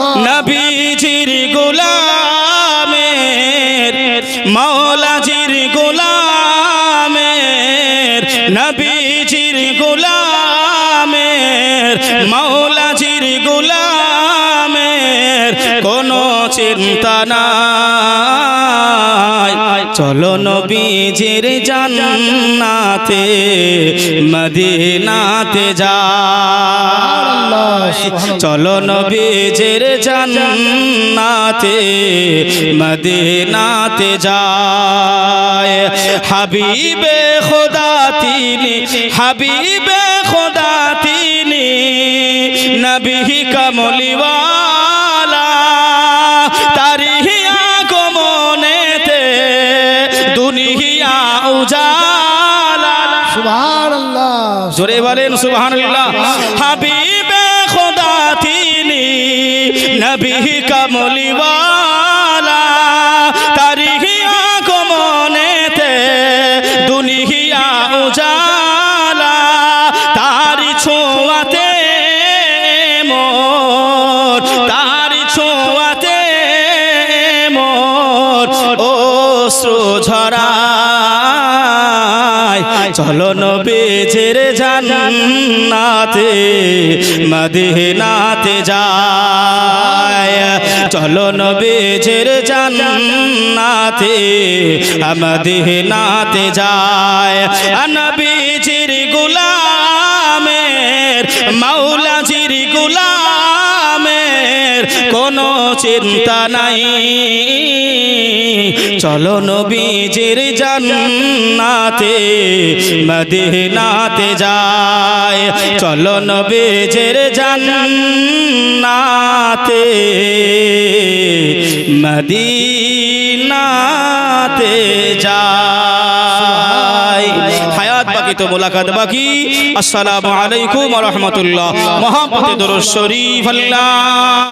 নবীজির গোলামের মৌলাজির গোলামের নবীজির গোলামের মৌলাজির কোনো চিন্তা নাই। চলো নবীজির জান্নাতে, মদিনাতে যাই। চলো নবীজির জান্নাতে, মদিনাতে যায় হাবিবে খোদা তিনি, হাবিবে খোদা তিনি, নবী কমলিওয়ালা দুনিয়া উজালা। সুবহানাল্লাহ জোরে বলেন সুবহানাল্লাহ। হাবিবে খোদা তিনি নবী কমলিওয়ালা ঝরায় চলো নবীজের জান্নাতে, মদিনাতে যায় চলো নবীজের জান্নাতে, মদিনাতে যায় নবীজির গুলামের, মাওলাজির গুলামের কোনো চিন্তা নাই। চলো নবীজির জান্নাতে, মদিনাতে যায় চলো নবীজির জান্নাতে, মদিনাতে যায় বাকি তো মোলাকাত বাকি। আসসালামু আলাইকুম রহমতুল্লাহ। দরুদ শরীফ আল্লাহ।